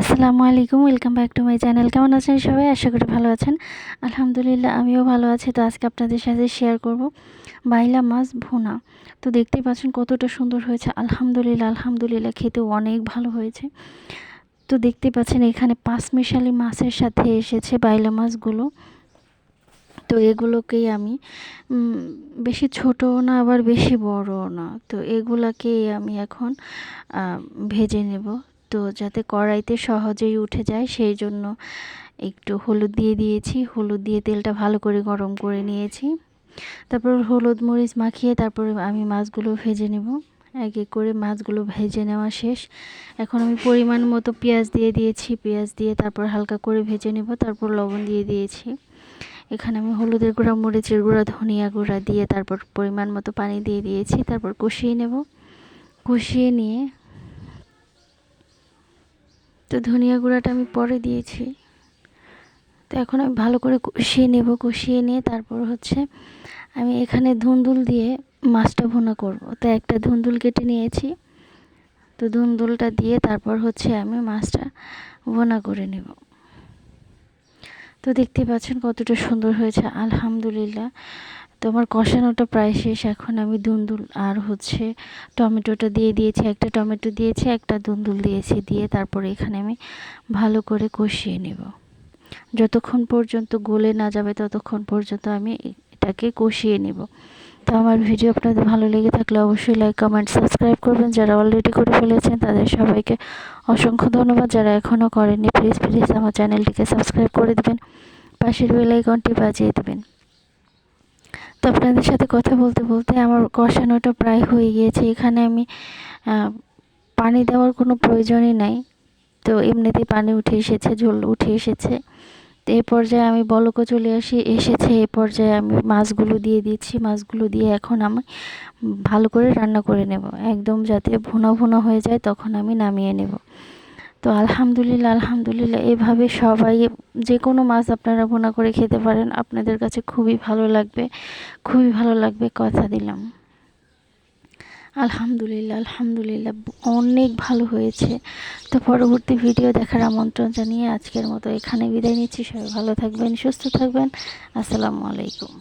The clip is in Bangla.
আসসালামু আলাইকুম, welcome back to my channel. কেমন আছেন সবাই? আশা করি ভালো আছেন। আলহামদুলিল্লাহ, আমিও ভালো আছি। তো আজকে আপনাদের সাথে শেয়ার করব বাইলা মাছ ভুনা। তো দেখতেই পাচ্ছেন কতটা সুন্দর হয়েছে। আলহামদুলিল্লাহ আলহামদুলিল্লাহ খেতেও অনেক ভালো হয়েছে। তো দেখতে পাচ্ছেন এখানে পাঁচ মিশালি মাছের সাথে এসেছে বাইলা মাছগুলো। তো এগুলোকেই আমি বেশি ছোটো না, আবার বেশি বড়ও না। তো এগুলাকেই আমি এখন ভেজে নেব। তো যাতে কড়াইতে সহজেই উঠে যায়, সেই জন্য একটু হলুদ দিয়ে দিয়েছি। হলুদ দিয়ে তেলটা ভালো করে গরম করে নিয়েছি। তারপর হলুদ মরিচ মাখিয়ে তারপরে আমি মাছগুলো ভেজে নেব। এক এক করে মাছগুলো ভেজে নেওয়া শেষ। এখন আমি পরিমাণ মতো পেঁয়াজ দিয়ে দিয়েছি। পেঁয়াজ দিয়ে তারপর হালকা করে ভেজে নেব, তারপর লবণ দিয়ে দিয়েছি। এখানে আমি হলুদের গুঁড়া, মরিচের গুঁড়া, ধনিয়া গুঁড়া দিয়ে তারপর পরিমাণ মতো পানি দিয়ে দিয়েছি। তারপর কষিয়ে নেব। কষিয়ে নিয়ে তো ধনিয়া গুঁড়াটা আমি পরে দিয়েছি। তো এখন আমি ভালো করে কষিয়ে নেব, কষিয়ে নিয়ে তারপর হচ্ছে আমি এখানে ধুন্দুল দিয়ে মাছটা ভুনা করব। তো একটা ধুন্দুল কেটে নিয়েছি। তো ধুন্দুলটা দিয়ে তারপর হচ্ছে আমি মাছটা ভোনা করে নেব। তো দেখতে পাচ্ছেন কতটা সুন্দর হয়েছে, আলহামদুলিল্লাহ। তো আমার কষানোটা প্রায় শেষ। এখন আমি দুন্দুল আর হচ্ছে টমেটোটা দিয়ে দিয়েছি। একটা টমেটো দিয়েছি, একটা দুন্দুল দিয়েছি দিয়ে তারপরে এখানে আমি ভালো করে কষিয়ে নেব। যতক্ষণ পর্যন্ত গলে না যাবে ততক্ষণ পর্যন্ত আমি এটাকে কষিয়ে নেব। তো আমার ভিডিও আপনাদের ভালো লেগে থাকলে অবশ্যই লাইক কমেন্ট সাবস্ক্রাইব করবেন। যারা অলরেডি করে ফেলেছেন, তাদের সবাইকে অসংখ্য ধন্যবাদ। যারা এখনও করেননি প্লিজ প্লিজ আমার চ্যানেলটিকে সাবস্ক্রাইব করে দেবেন। পাশের বেলাইকনটি বাজিয়ে দেবেন। তো আপনাদের সাথে কথা বলতে বলতে আমার কষানোটা প্রায় হয়ে গিয়েছে। এখানে আমি পানি দেওয়ার কোনো প্রয়োজনই নাই। তো এমনিতেই পানি উঠে এসেছে, ঝোল উঠে এসেছে। তো এই পর্যায়ে আমি বলকও চলে আসি, এসেছে এই পর্যায়ে আমি মাছগুলো দিয়ে দিচ্ছি। মাছগুলো দিয়ে এখন আমি ভালো করে রান্না করে নেব। একদম যাতে ভুনা ভুনা হয়ে যায়, তখন আমি নামিয়ে নেব। তো আলহামদুলিল্লাহ আলহামদুলিল্লাহ। এভাবে সবাই যে কোনো মাছ আপনারা ভুনা করে খেতে পারেন, আপনাদের কাছে খুবই ভালো লাগবে, খুবই ভালো লাগবে, কথা দিলাম। আলহামদুলিল্লাহ আলহামদুলিল্লাহ, অনেক ভালো হয়েছে। তো পরবর্তী ভিডিও দেখার আমন্ত্রণ জানিয়ে আজকের মতো এখানে বিদায় নিচ্ছি। সবাই ভালো থাকবেন, সুস্থ থাকবেন। আসসালামু আলাইকুম।